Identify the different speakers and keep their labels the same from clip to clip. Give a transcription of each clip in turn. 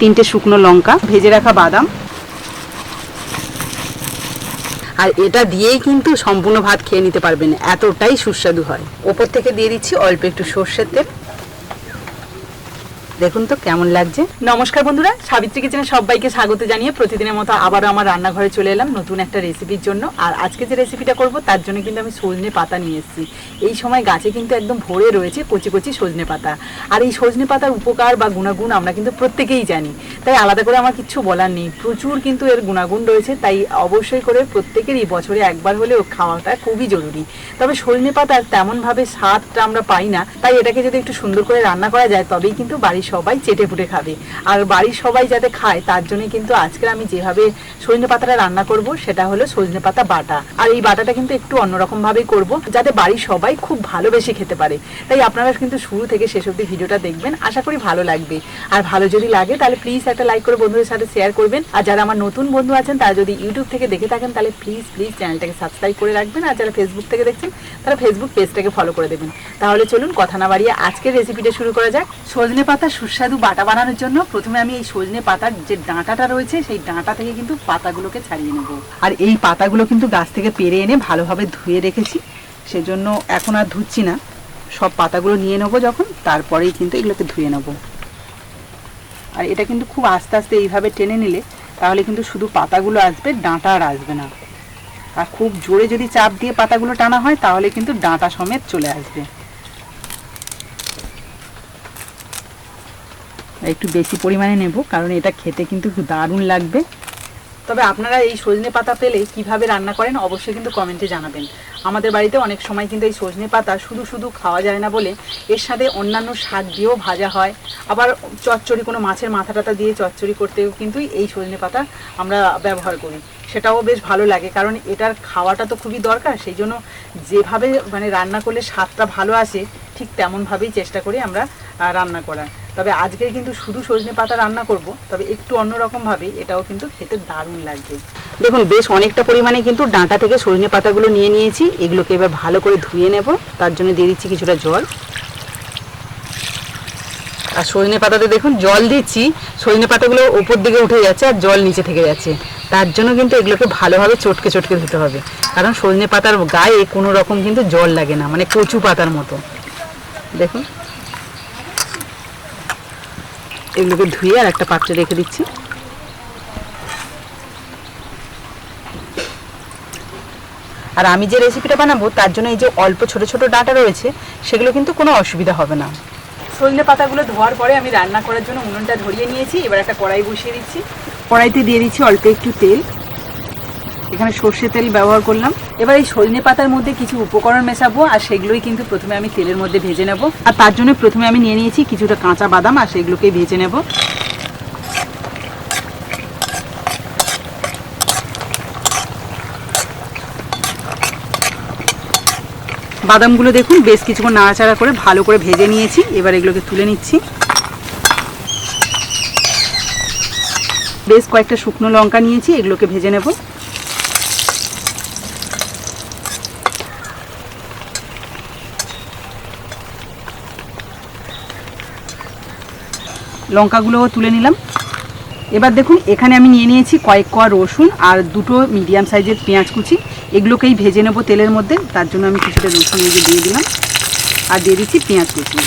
Speaker 1: তিনটে শুকনো লঙ্কা, ভেজে রাখা বাদাম। আর এটা দিয়েই কিন্তু সম্পূর্ণ ভাত খেয়ে নিতে পারবেন, এতটাই সুস্বাদু হয়। ওপর থেকে দিয়ে দিচ্ছি অল্প একটু সর্ষের তেল। দেখুন তো কেমন লাগছে। নমস্কার বন্ধুরা, সাবিত্রী কিচেনে সবাইকে স্বাগত জানিয়ে প্রতিদিনের মতো আবারও আমার রান্নাঘরে চলে এলাম নতুন একটা রেসিপির জন্য। আর আজকে যে রেসিপিটা করব, তার জন্য কিন্তু আমি সজনে পাতা নিয়ে এসেছি। এই সময় গাছে কিন্তু একদম ভরে রয়েছে কচি কচি সজনে পাতা। আর এই সজনে পাতার উপকার বা গুণাগুণ আমরা কিন্তু প্রত্যেকেই জানি। তাই আলাদা করে আমার কিছু বলার নেই। প্রচুর কিন্তু এর গুণাগুণ রয়েছে, তাই অবশ্যই করে প্রত্যেকেরই বছরে একবার হলেও খাওয়াটা খুবই জরুরি। তবে সজনে পাতার তেমনভাবে স্বাদটা আমরা পাই না, তাই এটাকে যদি একটু সুন্দর করে রান্না করা যায়, তবেই কিন্তু বাড়ির সবাই চেটে পুটে খাবে। আর বাড়ির সবাই যাতে খায়, তার জন্য কিন্তু আজকে আমি যেভাবে সজনে পাতাটা রান্না করব, সেটা হলো সজনে পাতা বাটা। আর এই বাটাটা কিন্তু একটু অন্যরকম ভাবেই করব, যাতে বাড়ির সবাই খুব ভালোবেসে খেতে পারে। তাই আপনারা কিন্তু শুরু থেকে শেষ অব্দি ভিডিওটা দেখবেন, আশা করি ভালো লাগবে। আর ভালো যদি লাগে, তাহলে প্লিজ একটা লাইক করে বন্ধুদের সাথে শেয়ার করবেন। আর যারা আমার নতুন বন্ধু আছেন, তারা যদি ইউটিউব থেকে দেখে থাকেন, তাহলে প্লিজ প্লিজ চ্যানেলটাকে সাবস্ক্রাইব করে রাখবেন। আর যারা ফেসবুক থেকে দেখছেন, তারা ফেসবুক পেজটাকে ফলো করে দেবেন। তাহলে চলুন, কথা না বাড়িয়ে আজকের রেসিপিটা শুরু করা যাক। সজনে পাতা সুস্বাদু বাটা বানানোর জন্য প্রথমে আমি এই সজনে পাতার যে ডাঁটাটা রয়েছে, সেই ডাঁটা থেকে কিন্তু পাতাগুলোকে ছাড়িয়ে নেব। আর এই পাতাগুলো কিন্তু গাছ থেকে পেরে এনে ভালোভাবে ধুয়ে রেখেছি। সেজন্য এখন আর ধুচ্ছি না। সব পাতাগুলো নিয়ে নেব যখন, তারপরেই কিন্তু এগুলোকে ধুয়ে নেব। আর এটা কিন্তু খুব আস্তে আস্তে এইভাবে টেনে নিলে, তাহলে কিন্তু শুধু পাতাগুলো আসবে, ডাঁটা আর আসবে না। আর খুব জোরে যদি চাপ দিয়ে পাতাগুলো টানা হয়, তাহলে কিন্তু ডাঁটা সমেত চলে আসবে। একটু বেশি পরিমাণে নেব, কারণ এটা খেতে কিন্তু দারুণ লাগবে। তবে আপনারা এই সজনে পাতা পেলে কীভাবে রান্না করেন অবশ্যই কিন্তু কমেন্টে জানাবেন। আমাদের বাড়িতে অনেক সময় কিন্তু এই সজনে পাতা শুধু শুধু খাওয়া যায় না বলে এর সাথে অন্যান্য শাক দিয়েও ভাজা হয়। আবার চচ্চড়ি, কোনো মাছের মাথা টাথা দিয়ে চচ্চড়ি করতেও কিন্তু এই সজনে পাতা আমরা ব্যবহার করি। সেটাও বেশ ভালো লাগে, কারণ এটার খাওয়াটা তো খুবই দরকার। সেই জন্য যেভাবে মানে রান্না করলে স্বাদটা ভালো আসে, ঠিক তেমনভাবেই চেষ্টা করি আমরা রান্না করার। তবে আজকে কিন্তু শুধু সজনে পাতা রান্না করব, তবে একটু অন্যরকমভাবে এটাও কিন্তু খেতে দারুণ লাগবে। দেখুন, বেশ অনেকটা পরিমাণে কিন্তু ডাঁটা থেকে সজনে পাতাগুলো নিয়ে নিয়েছি, এগুলোকে এবার ভালো করে ধুয়ে নেব, তার জন্য দিয়ে দিচ্ছি কিছুটা জল। আর সজনে পাতাতে দেখুন, জল দিচ্ছি, সজনে পাতাগুলো ওপর দিকে উঠে যাচ্ছে আর জল নিচে থেকে যাচ্ছে। তার জন্য কিন্তু এগুলোকে ভালোভাবে চটকে চটকে ধুতে হবে, কারণ সজনে পাতার গায়ে কোনো রকম কিন্তু জল লাগে না মানে কচু পাতার মতো। দেখুন। এগুলোকে ধুয়ে আর একটা পাত্রে রেখে দিচ্ছি। আর আমি যে রেসিপিটা বানাবো, তার জন্য এই যে অল্প ছোট ছোট ডাঁটা রয়েছে, সেগুলো কিন্তু কোনো অসুবিধা হবে না। সজনে পাতাগুলো ধোয়ার পরে আমি রান্না করার জন্য উনুনটা ধরিয়ে নিয়েছি, এবার একটা কড়াই বসিয়ে দিচ্ছি। কড়াইতে দিয়ে দিচ্ছি অল্প একটু তেল। এখানে সর্ষে তেল ব্যবহার করলাম। এবার এই সজনে পাতার মধ্যে কিছু উপকরণ মেশাবো, আর সেগুলোই কিন্তু প্রথমে আমি তেলের মধ্যে ভেজে নেব। আর তার জন্য প্রথমে আমি নিয়ে নিয়েছি কিছুটা কাঁচা বাদাম, আর সেগুলোকে ভেজে নেব। বাদামগুলো দেখুন, বেশ কিছুক্ষণ নাড়াচাড়া করে ভালো করে ভেজে নিয়েছি। এবার এগুলোকে তুলে নিচ্ছি। বেশ কয়েকটা শুকনো লঙ্কা নিয়েছি, এগুলোকে ভেজে নেব। লঙ্কাগুলোও তুলে নিলাম। এবার দেখুন, এখানে আমি নিয়ে নিয়েছি কয়েক কোয়া রসুন আর দুটো মিডিয়াম সাইজের পেঁয়াজ কুচি। এগুলোকেই ভেজে নেব তেলের মধ্যে, তার জন্য আমি কিছুটা রসুন যে দিয়ে দিলাম। আর দিয়ে দিচ্ছি পেঁয়াজ কুচি।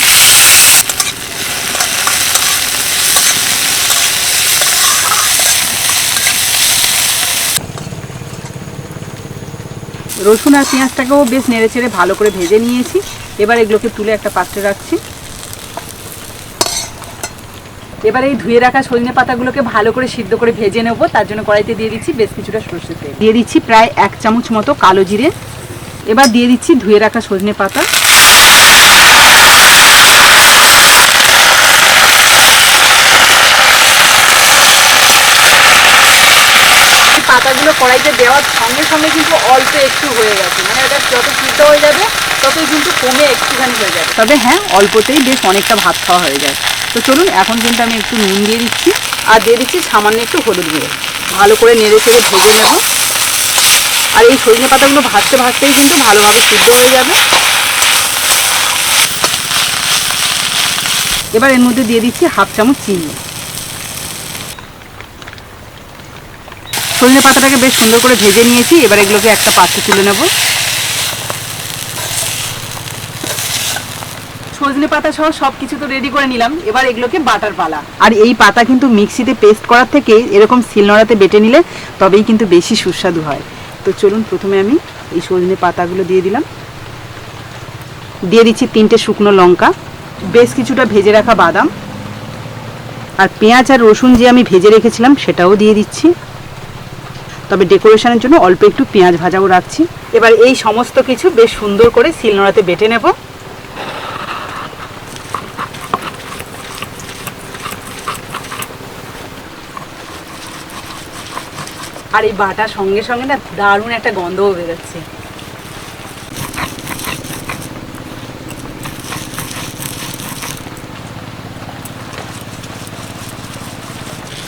Speaker 1: রসুন আর পেঁয়াজটাকেও বেশ নেড়ে চেড়ে ভালো করে ভেজে নিয়েছি। এবার এগুলোকে তুলে একটা পাত্রে রাখছি। এবার এই ধুয়ে রাখা সজনে পাতাগুলোকে ভালো করে সিদ্ধ করে ভেজে নেব। তার জন্য কড়াইতে দিয়ে দিচ্ছি বেশ কিছুটা সর্ষে তেল। দিয়ে দিচ্ছি প্রায় এক চামচ মতো কালো জিরে। এবার দিয়ে দিচ্ছি ধুয়ে রাখা সজনে পাতা। এই পাতাগুলো কড়াইতে দেওয়ার সঙ্গে সঙ্গে কিন্তু অল্প একটু হয়ে গেছে। মানে এটা যত সিদ্ধ হয়ে যাবে, ততই কিন্তু কমে একটুখানি হয়ে যাবে। তবে হ্যাঁ অল্পতেই বেশ অনেকটা ভাত খাওয়া হয়ে যায়। তো চলুন, এখন কিন্তু আমি একটু নুন দিয়ে দিচ্ছি। আর দিয়ে দিচ্ছি সামান্য একটু হলুদ গুঁড়ো। ভালো করে নেড়ে চেড়ে ভেজে নেব। আর এই সজনে পাতাগুলো ভাজতে ভাজতেই কিন্তু ভালোভাবে সিদ্ধ হয়ে যাবে। এবার এর মধ্যে দিয়ে দিচ্ছি হাফ চামচ চিনি। সজনে পাতাটাকে বেশ সুন্দর করে ভেজে নিয়েছি, এবার এগুলোকে একটা পাত্রে তুলে নেব। সজনে পাতা সহ সব কিছু তো রেডি করে নিলাম, এবার এগুলোকে বাটার পালা। আর এই পাতা কিন্তু মিক্সিতে পেস্ট করার থেকে এরকম শিলনোড়াতে বেটে নিলে তবেই কিন্তু বেশি সুস্বাদু হয়। তো চলুন প্রথমে আমি এই সজনে পাতাগুলো দিয়ে দিলাম। দিয়ে দিচ্ছি তিনটে শুকনো লঙ্কা, বেশ কিছুটা ভেজে রাখা বাদাম। আর পেঁয়াজ আর রসুন যে আমি ভেজে রেখেছিলাম সেটাও দিয়ে দিচ্ছি। তবে ডেকোরেশনের জন্য অল্প একটু পেঁয়াজ ভাজাও রাখছি। এবার এই সমস্ত কিছু বেশ সুন্দর করে শিলনোড়াতে বেটে নেব। আর এই বাটা সঙ্গে সঙ্গে না দারুণ একটা গন্ধও বেরোচ্ছে।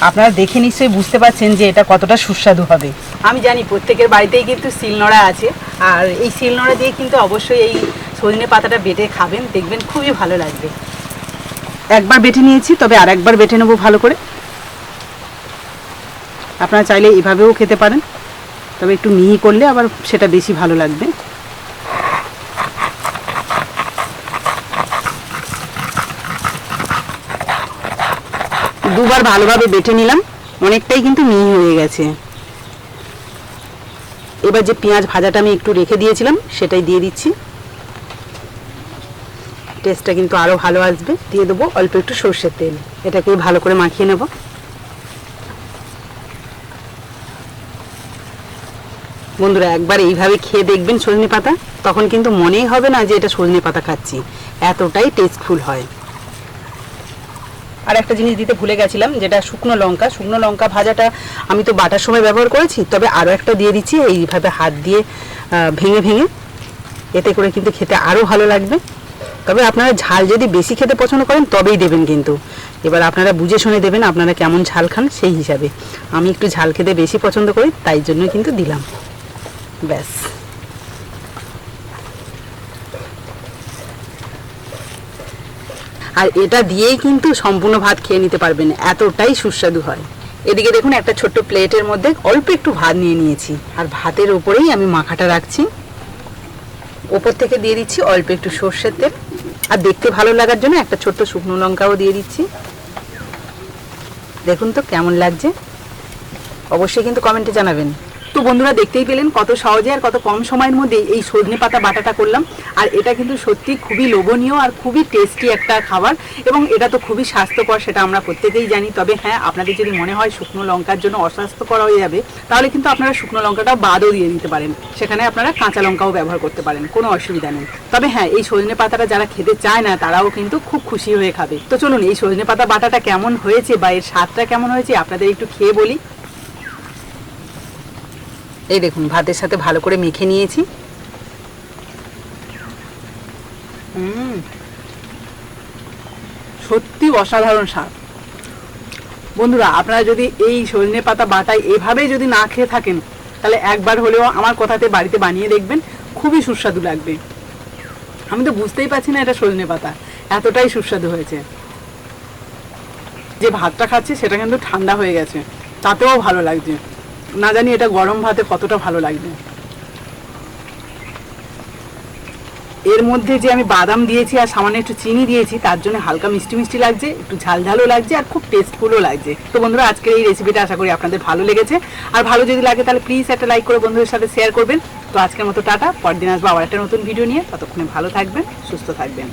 Speaker 1: আপনারা দেখে নিশ্চয়ই বুঝতে পারছেন যে এটা কতটা সুস্বাদু হবে। আমি জানি প্রত্যেকের বাড়িতেই কিন্তু শিলনোড়া আছে আর এই শিলনোড়া দিয়ে কিন্তু অবশ্যই এই সজনে পাতাটা বেটে খাবেন দেখবেন খুবই ভালো লাগবে। একবার বেটে নিয়েছি তবে আর একবার বেটে নেব ভালো করে। আপনারা চাইলে এভাবেও খেতে পারেন তবে একটু মিহি করলে আবার সেটা বেশি ভালো লাগবে। দুবার ভালোভাবে বেটে নিলাম, অনেকটাই কিন্তু মিহি হয়ে গেছে। এবার যে পেঁয়াজ ভাজাটা আমি একটু রেখে দিয়েছিলাম, সেটাই দিয়ে দিচ্ছি। টেস্টটা কিন্তু আরও ভালো আসবে। দিয়ে দেবো অল্প একটু সর্ষের তেল। এটাকে ভালো করে মাখিয়ে নেব। বন্ধুরা, একবার এইভাবে খেয়ে দেখবেন সজনে পাতা, তখন কিন্তু মনেই হবে না যে এটা সজনে পাতা খাচ্ছি। এতটাই টেস্টফুল হয়। আর একটা জিনিস দিতে ভুলে গেছিলাম, যেটা শুকনো লঙ্কা। শুকনো লঙ্কা ভাজাটা আমি তো বাটার সময় ব্যবহার করেছি, তবে আরও একটা দিয়ে দিচ্ছি, এইভাবে হাত দিয়ে ভেঙে ভেঙে। এতে করে কিন্তু খেতে আরও ভালো লাগবে। তবে আপনারা ঝাল যদি বেশি খেতে পছন্দ করেন, তবেই দেবেন কিন্তু। এবার আপনারা বুঝে শুনে দেবেন আপনারা কেমন ঝাল খান সেই হিসাবে। আমি একটু ঝাল খেতে বেশি পছন্দ করি, তাই জন্য কিন্তু দিলাম। ব্যাস। আর এটা দিয়েই কিন্তু সম্পূর্ণ ভাত খেয়ে নিতে পারবেন, এতটাই সুস্বাদু হয়। এদিকে দেখুন, একটা ছোট্ট প্লেটের মধ্যে অল্প একটু ভাত নিয়ে নিয়েছি। আর ভাতের ওপরেই আমি মাখাটা রাখছি। ওপর থেকে দিয়ে দিচ্ছি অল্প একটু সর্ষের তেল। আর দেখতে ভালো লাগার জন্য একটা ছোট্ট শুকনো লঙ্কাও দিয়ে দিচ্ছি। দেখুন তো কেমন লাগছে। অবশ্যই কিন্তু কমেন্টে জানাবেন। তো বন্ধুরা দেখতেই পেলেন কত সহজে আর কত কম সময়ের মধ্যে এই সজনে পাতা বাটাটা করলাম। আর এটা কিন্তু সত্যি খুবই লোভনীয় আর খুবই টেস্টি একটা খাবার এবং এটা তো খুবই স্বাস্থ্যকর সেটা আমরা প্রত্যেকেই জানি। তবে হ্যাঁ আপনাদের যদি মনে হয় শুকনো লঙ্কার জন্য অস্বাস্থ্যকর হয়ে যাবে, তাহলে কিন্তু আপনারা শুকনো লঙ্কাটাও বাদও দিয়ে দিতে পারেন। সেখানে আপনারা কাঁচা লঙ্কাও ব্যবহার করতে পারেন, কোনো অসুবিধা নেই। তবে হ্যাঁ এই সজনে পাতাটা যারা খেতে চায় না, তারাও কিন্তু খুব খুশি হয়ে খাবে। তো চলুন, এই সজনে পাতা বাটাটা কেমন হয়েছে বা এর স্বাদটা কেমন হয়েছে, আপনাদের একটু খেয়ে বলি। এই দেখুন, ভাতের সাথে ভালো করে মেখে নিয়েছি। সত্যি অসাধারণ স্বাদ। বন্ধুরা, আপনারা যদি এই সজনে পাতা বাটায় এভাবে যদি না খেয়ে থাকেন, তাহলে একবার হলেও আমার কথাতে বাড়িতে বানিয়ে দেখবেন, খুবই সুস্বাদু লাগবে। আমি তো বুঝতেই পারছি না এটা সজনে পাতা, এতটাই সুস্বাদু হয়েছে। যে ভাতটা খাচ্ছি, সেটা কিন্তু ঠান্ডা হয়ে গেছে, তাতেও ভালো লাগছে। না জানি এটা গরম ভাতে কতটা ভালো লাগবে। এর মধ্যে যে আমি বাদাম দিয়েছি আর সামান্য একটু চিনি দিয়েছি, তার জন্য হালকা মিষ্টি মিষ্টি লাগছে, একটু ঝাল ঝালও লাগছে আর খুব টেস্টফুলও লাগছে। তো বন্ধুরা, আজকের এই রেসিপিটা আশা করি আপনাদের ভালো লেগেছে। আর ভালো যদি লাগে তাহলে প্লিজ একটা লাইক করে বন্ধুদের সাথে শেয়ার করবেন। তো আজকের মতো টাটা, পরদিন আসব আবার একটা নতুন ভিডিও নিয়ে। ততক্ষণে ভালো থাকবেন, সুস্থ থাকবেন।